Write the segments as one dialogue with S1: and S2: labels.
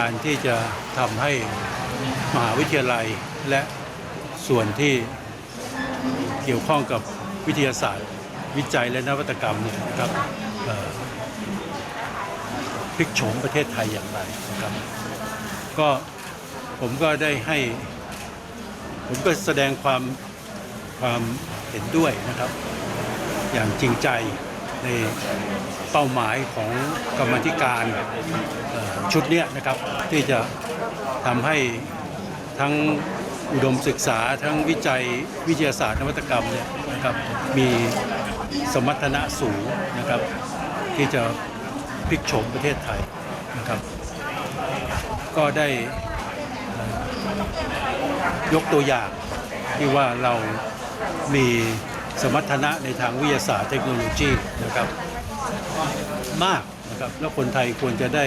S1: การที่จะทำให้มหาวิทยาลัยและส่วนที่เกี่ยวข้องกับวิทยาศาสตร์ วิจัยและนวัตกรรมเนี่ยนะครับพลิกโฉมประเทศไทยอย่างไรนะครับ ก็ผมก็ได้ให้ ผมก็แสดงความความเห็นด้วยนะครับ อย่างจริงใจ ในเป้าหมายของกรรมธิการชุดนี้นะครับ ที่จะทำให้ทั้งอุดมศึกษาทั้งวิจัยวิทยาศาสตร์นวัตกรรมเนี่ยนะครับมีสมรรถนะสูงนะครับ ที่จะพลิกโฉมประเทศไทยนะครับ ก็ได้ยกตัวอย่างที่ว่าเรามี สมรรถนะในทางวิทยาศาสตร์เทคโนโลยีนะครับมากนะครับแล้วคนไทยควรจะได้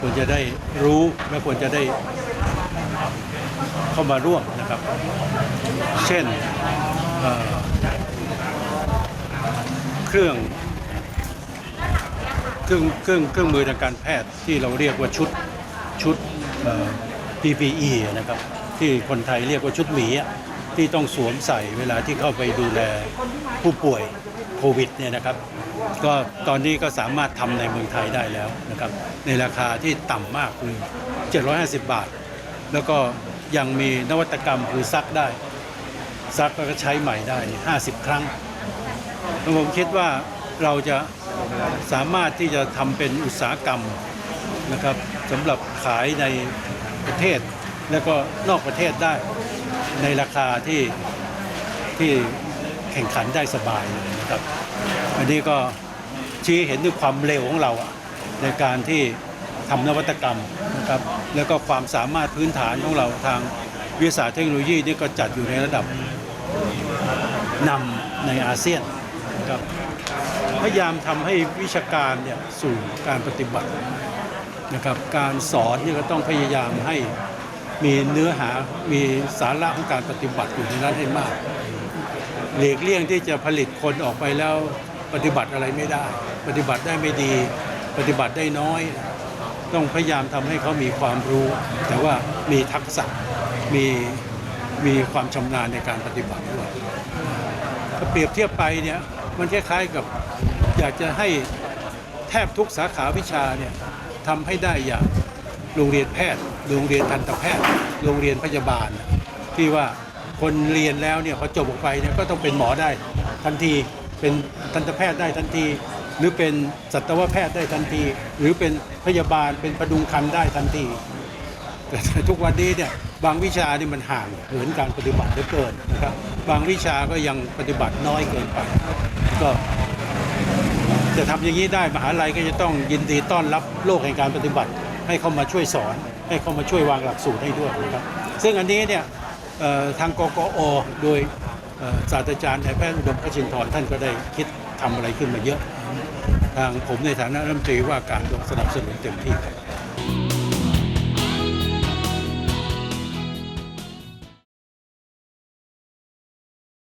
S1: ควรจะได้รู้และควรจะได้เข้ามาร่วมนะครับ เช่นเเครื่องเครื่องเครื่องเครื่องมือทางการแพทย์ที่เราเรียกว่าชุดชุด PPE นะครับที่คนไทยเรียกว่าชุดหมี ที่ต้องสวมใส่เวลาที่เข้าไปดูแลผู้ป่วยโควิดเนี่ยนะครับ ก็ตอนนี้ก็สามารถทำในเมืองไทยได้แล้วนะครับ ในราคาที่ต่ำมากคือ 750 บาท แล้วก็ยังมีนวัตกรรมคือซักได้ ซักแล้วก็ใช้ใหม่ได้ 50 ครั้งผมคิดว่าเราจะสามารถที่จะทำเป็นอุตสาหกรรมนะครับสำหรับขายในประเทศแล้วก็นอกประเทศได้ ในราคาที่ที่แข่งขันได้สบายเลยนะครับ อันนี้ก็ชี้เห็นถึงความเร็วของเราในการที่ทำนวัตกรรมนะครับ แล้วก็ความสามารถพื้นฐานของเราทางวิทยาศาสตร์เทคโนโลยีนี่ก็จัดอยู่ในระดับนำในอาเซียนนะครับพยายามทำให้วิชาการเนี่ยสู่การปฏิบัตินะครับ การสอนนี่ก็ต้องพยายามให้ มีเนื้อหามีสาระของการปฏิบัติอยู่ในนั้นให้มาก หลีกเลี่ยงที่จะผลิตคนออกไปแล้วปฏิบัติอะไรไม่ได้ ปฏิบัติได้ไม่ดี ปฏิบัติได้น้อย ต้องพยายามทำให้เขามีความรู้ แต่ว่ามีทักษะมีมีความชำนาญในการปฏิบัติด้วยถ้าเปรียบเทียบไปเนี่ยมันคล้ายๆกับอยากจะให้แทบทุกสาขาวิชาเนี่ยทำให้ได้อย่างโรงเรียนแพทย์ โรงเรียนทันตแพทย์ โรงเรียนพยาบาล ที่ว่าคนเรียนแล้วเนี่ยพอจบออกไปเนี่ยก็ต้องเป็นหมอได้ทันทีเป็นทันตแพทย์ได้ทันที หรือเป็นสัตวแพทย์ได้ทันที หรือเป็นพยาบาลเป็นประดุงคันได้ทันที แต่ทุกวันนี้เนี่ยบางวิชานี่มันห่างเหินการปฏิบัติเหลือเกินนะครับ บางวิชาก็ยังปฏิบัติน้อยเกินไป ก็จะทำอย่างนี้ได้มหาลัยก็จะต้องยินดีต้อนรับโลกแห่งการปฏิบัติให้เข้ามาช่วยสอน ให้เข้ามาช่วยวางหลักสูตรให้ด้วยนะครับ ซึ่งอันนี้เนี่ยทางกกอโดยศาสตราจารย์นายแพทย์อุดมพชินทร์ท่านก็ได้คิดทำอะไรขึ้นมาเยอะ ทางผมในฐานะรัฐมนตรีว่าการสนับสนุนเต็มที่ครับ